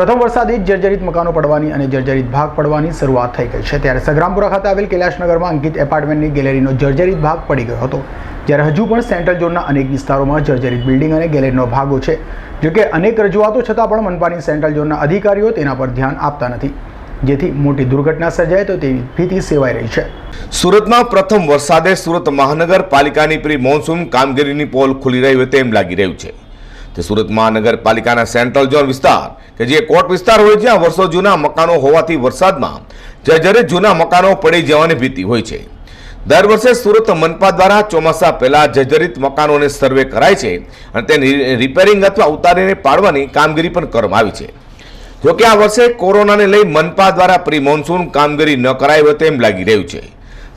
પ્રથમ વરસાદે જર્જરિત મકાનો પડવાની અને જર્જરિત ભાગ પડવાની શરૂઆત થઈ ગઈ છે. ત્યારે સંગ્રામપુરા ખાતે આવેલ કૈલાશનગરમાં અંકિત એપાર્ટમેન્ટની ગેલેરીનો જર્જરિત ભાગ પડી ગયો હતો. જ્યારે હજુ પણ સેન્ટ્રલ ઝોનના અનેક વિસ્તારોમાં જર્જરિત બિલ્ડિંગ અને ગેલેરીનો ભાગો છે. જોકે અનેક રજૂઆતો છતાં પણ મનપાની સેન્ટ્રલ ઝોનના અધિકારીઓ તેના પર ધ્યાન આપતા નથી. જેથી મોટી દુર્ઘટના સર્જાય તો તેવી ભીતિ સેવાઈ રહી છે. સુરતમાં પ્રથમ વરસાદે સુરત મહાનગરપાલિકાની પ્રી મોન્સૂન કામગીરીની પોલ ખુલી રહી હોય તેમ લાગી રહ્યું છે. તે સુરત મહાનગરપાલિકાના સેન્ટ્રલ ઝોન વિસ્તાર, કે જે કોટ વિસ્તાર હોય જ્યાં વર્ષો જૂના મકાનો હોવાથી વરસાદમાં જર્જરિત જૂના મકાનો પડી જવાની ભીતિ હોય છે. દર વર્ષે સુરત મનપા દ્વારા ચોમાસા પહેલા જર્જરિત મકાનોને સર્વે કરાય છે અને તેને રિપેરિંગ અથવા ઉતારીને પાડવાની કામગીરી પણ કરવામાં આવી છે. જોકે આ વર્ષે કોરોનાને લઈ મનપા દ્વારા પ્રી મોન્સૂન કામગીરી ન કરાઈ હોય તેમ લાગી રહ્યું છે.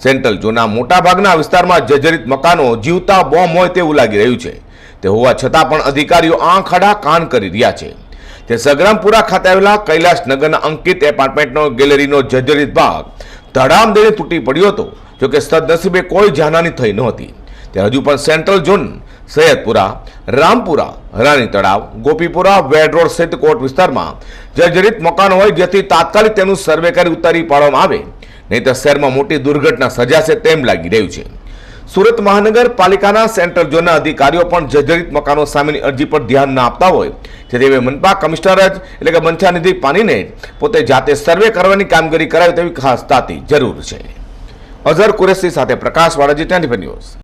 સેન્ટ્રલ ઝોનના મોટાભાગના વિસ્તારમાં જર્જરિત મકાનો, જીવતા બોમ્બ હોય તેવું લાગી રહ્યું છે. તે હોવા છતાં પણ અધિકારીઓ આંખ આડા કાન કરી રહ્યા છે. તે સગરામપુરા ખાતે આવેલા કૈલાશનગરના અંકિત એપાર્ટમેન્ટનો ગેલેરીનો જર્જરિત ભાગ ધડામ દઈને તૂટી પડ્યો હતો જોકે સદનસીબે કોઈ જાનહાની થઈ નહોતી તે હજુ પણ સેન્ટ્રલ ઝોન, સૈયદપુરા, રામપુરા રાની તળાવ ગોપીપુરા, વેડ રોડ સહિત કોટ વિસ્તારમાં જર્જરિત મકાનો હોય, જેથી તાત્કાલિક તેનું સર્વે કરી ઉતારી પાડવામાં આવે. નહીં તો શહેરમાં મોટી દુર્ઘટના સર્જાશે તેમ લાગી રહ્યું છે. સુરત મહાનગરપાલિકાના સેન્ટ્રલ ઝોનના અધિકારીઓ પણ જર્જરિત મકાનો સામેની અરજી પર ધ્યાન ના આપતા હોય. જેથી હવે મનપા કમિશનર જ, એટલે કે મંછાનિધિ પાનીને પોતે જાતે સર્વે કરવાની કામગીરી કરાવે તેવી ખાસ તાતી જરૂર છે. અઝર કુરેશી સાથે પ્રકાશ વાળાજી ટ્વેન્ટી ન્યૂઝ.